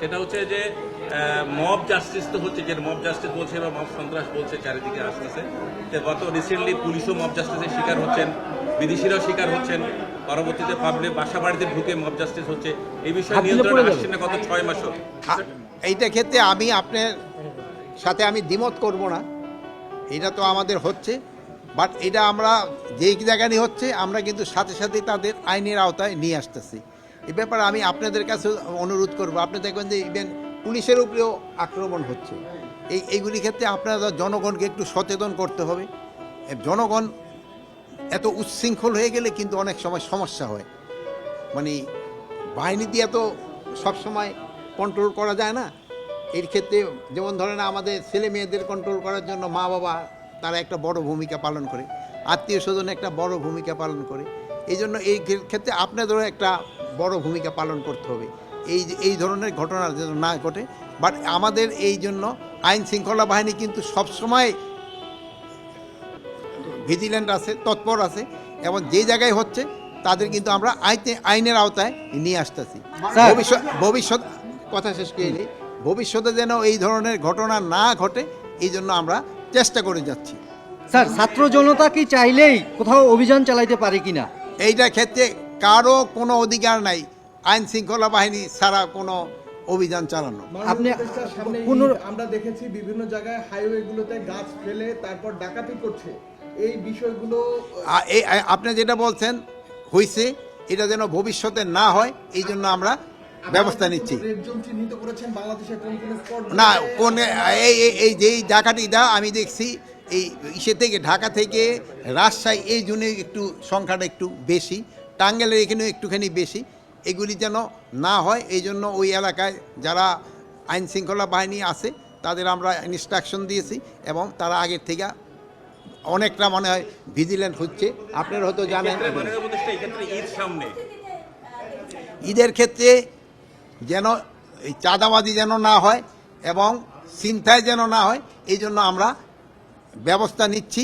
সেটা হচ্ছে যে মব জাস্টিস তো হচ্ছে যে মব জাস্টিস বলছে বা মব সন্ত্রাস বলছে চারিদিকে আসতেছে। তো গত রিসেন্টলি পুলিশও মব জাস্টিসের শিকার হচ্ছেন বিদেশিরাও শিকার হচ্ছেন। পরবর্তীতে পাবলিক বাসা বাড়িতে ঢুকে মব জাস্টিস হচ্ছে। এই বিষয়ে নিয়ন্ত্রণ আসছে না গত ছয় মাসও। এইটা ক্ষেত্রে আমি আপনার সাথে আমি দ্বিমত করব না। এটা তো আমাদের হচ্ছে। বাট এটা আমরা যেই জায়গায় হচ্ছে আমরা কিন্তু সাথে সাথে তাদের আইনের আওতায় নিয়ে আসতেছি। এ ব্যাপারে আমি আপনাদের কাছে অনুরোধ করব। আপনি দেখবেন যে ইভেন পুলিশের উপরেও আক্রমণ হচ্ছে। এই, এইগুলি ক্ষেত্রে আপনারা জনগণকে একটু সচেতন করতে হবে। জনগণ এত উচ্ছৃঙ্খল হয়ে গেলে কিন্তু অনেক সময় সমস্যা হয়। মানে বাহিনী দিয়ে তো সবসময় কন্ট্রোল করা যায় না। এর ক্ষেত্রে যেমন ধরেন আমাদের ছেলে মেয়েদের কন্ট্রোল করার জন্য মা বাবা তারা একটা বড় ভূমিকা পালন করে। আত্মীয় স্বজন একটা বড় ভূমিকা পালন করে। এই জন্য এই ক্ষেত্রে আপনাদেরও একটা বড় ভূমিকা পালন করতে হবে। এই যে- এই ধরনের ঘটনা যেন না ঘটে বাট আমাদের এই জন্য আইন শৃঙ্খলা বাহিনী কিন্তু সবসময় ভিজিল্যান্ট আছে তৎপর আছে এবং যে জায়গায় হচ্ছে তাদের কিন্তু আমরা আইতে আইনের আওতায় নিয়ে আসতেছি। ভবিষ্যৎ ভবিষ্যৎ কথা শেষ করে নিই। ভবিষ্যতে যেন এই ধরনের ঘটনা না ঘটে এই জন্য আমরা চেষ্টা করে যাচ্ছি। স্যার ছাত্র জনতা কি চাইলেই কোথাও অভিযান চালাইতে পারে কিনা? এইটা ক্ষেত্রে কারও কোনো অধিকার নাই আইন শৃঙ্খলা বাহিনী ছাড়া কোনো অভিযান চালানো। আপনি আমরা দেখেছি বিভিন্ন জায়গায় হাইওয়েগুলোতে গাছ ফেলে তারপর ডাকাতি করছে। এই বিষয়গুলো এই আপনি যেটা বলছেন হয়েছে এটা যেন ভবিষ্যতে না হয় এই জন্য আমরা ব্যবস্থা নিচ্ছি। না কোন এই এই- এই যেই ডাকাতিটা আমি দেখছি এই ইসে থেকে ঢাকা থেকে রাজশাহী এই জন্য একটু সংখ্যাটা একটু বেশি। টাঙ্গাইলের এখানেও একটুখানি বেশি। এগুলি যেন না হয় এই জন্য ওই এলাকায় যারা আইন শৃঙ্খলা বাহিনী আছে তাদের আমরা ইনস্ট্রাকশন দিয়েছি এবং তারা আগের থেকে অনেকটা মনে হয় ভিজিল্যান্ট হচ্ছে। আপনারা হয়তো জানেন ঈদের ক্ষেত্রে যেন এই চাঁদাবাজি যেন না হয় এবং চিন্তায় যেন না হয় এই জন্য আমরা ব্যবস্থা নিচ্ছি।